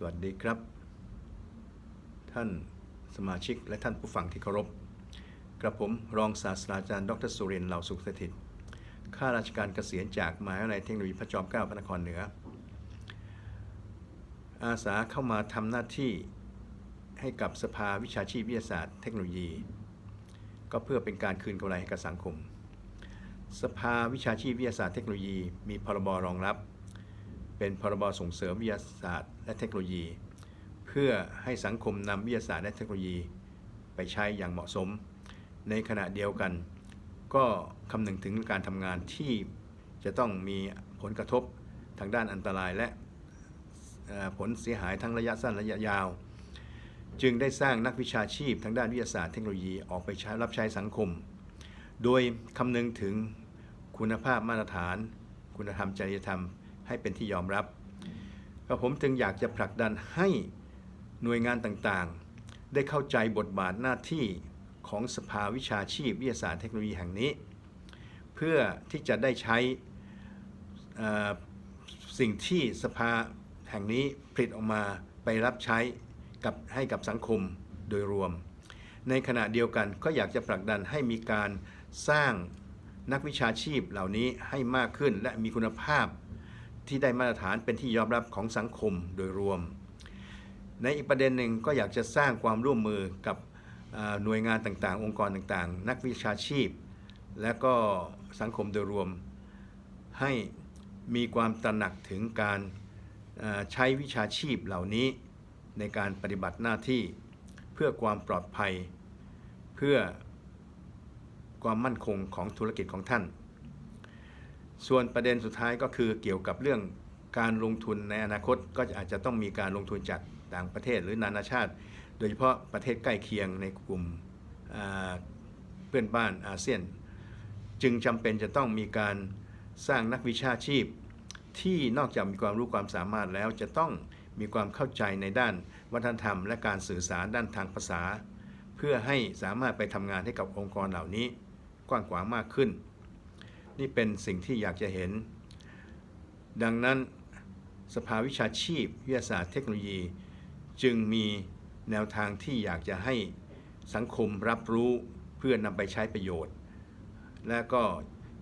สวัสดีครับ ท่านสมาชิกและท่านผู้ฟังที่เคารพ กระผมรองศาสตราจารย์ดรสุรินทร์เหล่าสุขสถิตข้าราชการเกษียณจากมหาวิทยาลัยเทคโนโลยีพระจอมเกล้าพระนครเหนือ อาสาเข้ามาทำหน้าที่ให้กับสภาวิชาชีพวิทยาศาสตร์ เทคโนโลยี ก็เพื่อเป็นการคืนกำไรให้กับสังคม สภาวิชาชีพวิทยาศาสตร์เทคโนโลยีมีพรบรองรับ เป็นพรบส่งเสริมวิทยาศาสตร์และเทคโนโลยี เพื่อให้สังคมนำวิทยาศาสตร์และเทคโนโลยี ไปใช้อย่างเหมาะสม ในขณะเดียวกัน ก็คำนึงถึงการทำงานที่จะต้องมีผลกระทบทางด้านอันตรายและผลเสียหายทั้งระยะสั้นระยะยาว จึงได้สร้างนักวิชาชีพทางด้านวิทยาศาสตร์เทคโนโลยีออกไปใช้รับใช้สังคม โดยคำนึงถึงคุณภาพมาตรฐาน คุณธรรมจริยธรรม ให้เป็นที่ยอมรับกระผมจึงอยากจะผลักดันให้หน่วยงานต่างๆ ได้เข้าใจบทบาทหน้าที่ของสภาวิชาชีพวิทยาศาสตร์เทคโนโลยีแห่งนี้ เพื่อที่จะได้ใช้สิ่งที่สภาแห่งนี้ผลิตออกมาไปรับใช้กับให้กับสังคมโดยรวม ในขณะเดียวกันก็อยากจะผลักดันให้มีการสร้างนักวิชาชีพเหล่านี้ให้มากขึ้นและมีคุณภาพ ที่ได้มาตรฐานเป็นที่ยอมรับของสังคมโดยรวม ในอีกประเด็นหนึ่งก็อยากจะสร้างความร่วมมือกับหน่วยงานต่างๆ องค์กรต่างๆ นักวิชาชีพ และก็สังคมโดยรวม ให้มีความตระหนักถึงการใช้วิชาชีพเหล่านี้ในการปฏิบัติหน้าที่เพื่อความปลอดภัย เพื่อความมั่นคงของธุรกิจของท่าน ส่วนประเด็นสุดท้ายก็คือเกี่ยวกับเรื่องการลงทุนในอนาคตก็อาจจะต้องมีการลงทุนจากต่างประเทศหรือนานาชาติ โดยเฉพาะประเทศใกล้เคียงในกลุ่มเพื่อนบ้านอาเซียน จึงจำเป็นจะต้องมีการสร้างนักวิชาชีพ ที่นอกจากมีความรู้ความสามารถแล้วจะต้องมีความเข้าใจในด้านวัฒนธรรม และการสื่อสารด้านทางภาษา เพื่อให้สามารถไปทำงานให้กับองค์กรเหล่านี้กว้างขวางมากขึ้น นี่เป็นสิ่งที่อยากจะเห็น ดังนั้นสภาวิชาชีพ วิทยาศาสตร์เทคโนโลยี จึงมีแนวทางที่อยากจะให้สังคมรับรู้เพื่อนำไปใช้ประโยชน์ และก็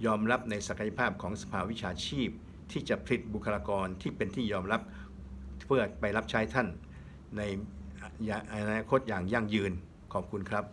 ยอมรับในศักยภาพของสภาวิชาชีพ ที่จะผลิตบุคลากรที่เป็นที่ยอมรับเพื่อไปรับใช้ท่านในอนาคตอย่างยั่งยืนขอบคุณครับ